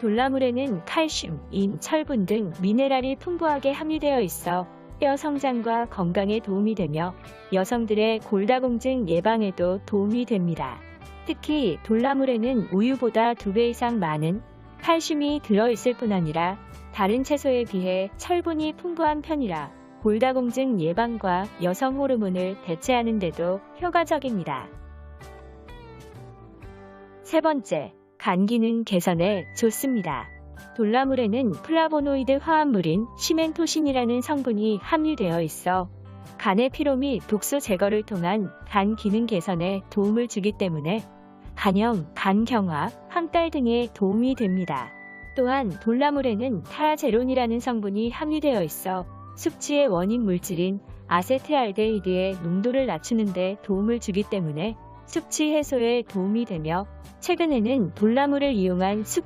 돌나물에는 칼슘, 인, 철분 등 미네랄이 풍부하게 함유되어 있어 뼈 성장과 건강에 도움이 되며 여성들의 골다공증 예방에도 도움이 됩니다. 특히 돌나물에는 우유보다 2배 이상 많은 칼슘이 들어있을 뿐 아니라 다른 채소에 비해 철분이 풍부한 편이라 골다공증 예방과 여성 호르몬을 대체하는 데도 효과적입니다. 세 번째, 간 기능 개선에 좋습니다. 돌나물에는 플라보노이드 화합물인 시멘토신이라는 성분이 함유되어 있어 간의 피로 및 독소 제거를 통한 간 기능 개선에 도움을 주기 때문에 간염, 간경화, 황달 등에 도움이 됩니다. 또한 돌나물에는 타라제론이라는 성분이 함유되어 있어 숙취의 원인 물질인 아세트알데히드의 농도를 낮추는 데 도움을 주기 때문에 숙취 해소에 도움이 되며 최근에는 돌나물을 이용한 숙